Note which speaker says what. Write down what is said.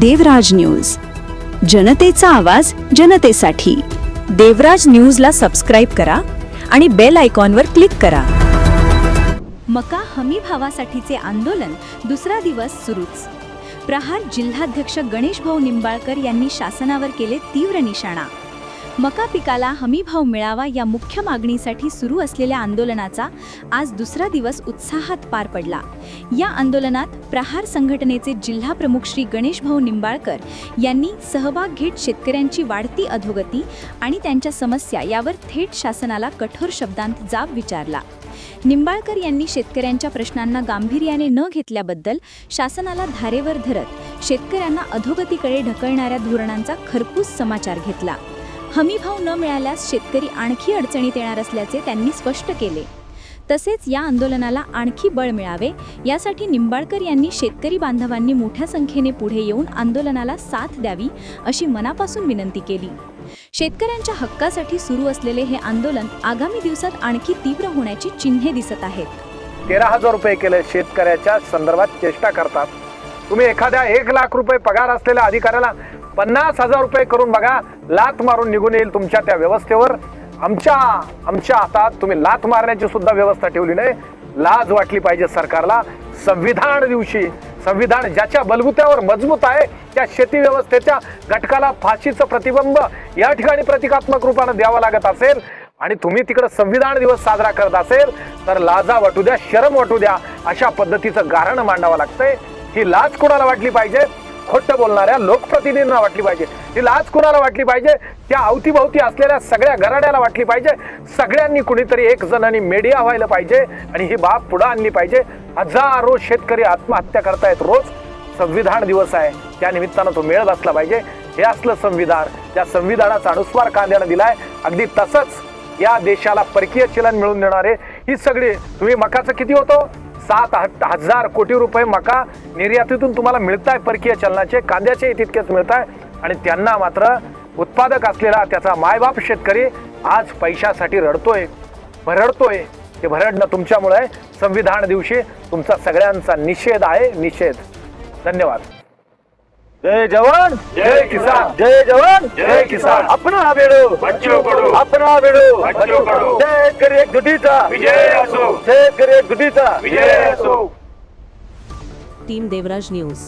Speaker 1: देवराज news. जनतेचा आवाज जनतेसाठी. देवराज न्यूजला सबस्क्राईब करा आणि बेल आयकॉनवर क्लिक करा. मका हमी भावासाठीचे आंदोलन दुसरा दिवस सुरूच. प्रहार जिल्हाध्यक्ष गणेश भाऊ निंबाळकर यांनी शासनावर केले तीव्र निशाणा. मका पिकाला हमीभाव मिळावा या मुख्य मागणीसाठी सुरू असलेल्या आंदोलनाचा आज दुसरा दिवस उत्साहात पार पडला. या आंदोलनात प्रहार संघटनेचे जिल्हा प्रमुख श्री गणेशभाऊ निंबाळकर यांनी सहभाग घेत शेतकऱ्यांची वाढती अधोगती आणि त्यांच्या समस्या यावर थेट शासनाला कठोर शब्दांत जाब विचारला. निंबाळकर यांनी शेतकऱ्यांच्या प्रश्नांना गांभीर्याने न घेतल्याबद्दल शासनाला धारेवर धरत शेतकऱ्यांना अधोगतीकडे ढकलणाऱ्या धोरणांचा खरपूस समाचार घेतला. हमीभाव न मिळाल्यास शेतकरी आणखी अडचणीत येणार असल्याचे त्यांनी स्पष्ट केले. तसेच या आंदोलनाला आणखी बळ मिळावे यासाठी निंबाळकर यांनी शेतकरी बांधवांनी मोठ्या संख्येने पुढे येऊन आंदोलनाला साथ द्यावी अशी मनापासून विनंती केली. शेतकऱ्यांच्या हक्कासाठी सुरू असलेले हे आंदोलन आगामी दिवसात आणखी तीव्र होण्याची चिन्हे दिसत आहेत.
Speaker 2: तेरा हजार रुपये केले शेतकऱ्याच्या संदर्भात चेष्टा करतात. तुम्ही एखाद्या एक लाख रुपये पगार असलेल्या अधिकाऱ्याला पन्नास हजार रुपये करून बघा लात मारून निघून येईल तुमच्या त्या व्यवस्थेवर. आमच्या आमच्या हातात तुम्ही लात मारण्याची सुद्धा व्यवस्था ठेवली नाही. लाज वाटली पाहिजे सरकारला. संविधान दिवशी संविधान ज्याच्या बलबुत्यावर मजबूत आहे त्या शेती व्यवस्थेच्या घटकाला फाशीचं प्रतिबंब या ठिकाणी प्रतिकात्मक रूपानं द्यावं लागत असेल आणि तुम्ही तिकडं संविधान दिवस साजरा करत असेल तर लाजा वाटू द्या शरम वाटू द्या अशा पद्धतीचं गारण मांडावं लागतंय. ही लाज कुणाला वाटली पाहिजे? खोटं बोलणाऱ्या लोकप्रतिनिधींना वाटली पाहिजे. ती लाज कुणाला वाटली पाहिजे? त्या अवतीभवती असलेल्या सगळ्या गराड्याला वाटली पाहिजे. सगळ्यांनी कुणीतरी एक जणांनी मीडिया व्हायला पाहिजे आणि ही बाब पुढं आणली पाहिजे. हजारो शेतकरी आत्महत्या करतायत रोज. संविधान दिवस आहे. त्या निमित्तानं तो मेळ बसला पाहिजे. हे असलं संविधान. त्या संविधानाचा अनुस्वार कांद्यानं दिलाय. अगदी तसंच या देशाला परकीय चलन मिळवून देणारे ही सगळी तुम्ही मकाचं किती होतो? सात हजार कोटी रुपये मका निर्यातीतून तुम्हाला मिळत आहे परकीय चलनाचे कांद्याचे तितकेच मिळत आहे आणि त्यांना मात्र उत्पादक असलेला त्याचा मायबाप शेतकरी आज पैशासाठी रडतोय. भरडतोय. ते भरडणं तुमच्यामुळे संविधान दिवशी तुमचा सगळ्यांचा निषेध आहे निषेध. धन्यवाद.
Speaker 3: जय जवान
Speaker 2: जय किसान.
Speaker 3: जय जवान
Speaker 2: जय किसान.
Speaker 3: अपना बेडो
Speaker 4: बच्चों पढ़ो.
Speaker 3: अपना बेडो
Speaker 4: बच्चों पढ़ो.
Speaker 3: जय करे गुडीचा
Speaker 4: विजय असो.
Speaker 3: जय करे गुडीचा
Speaker 4: विजय असो.
Speaker 1: Team Devraj news.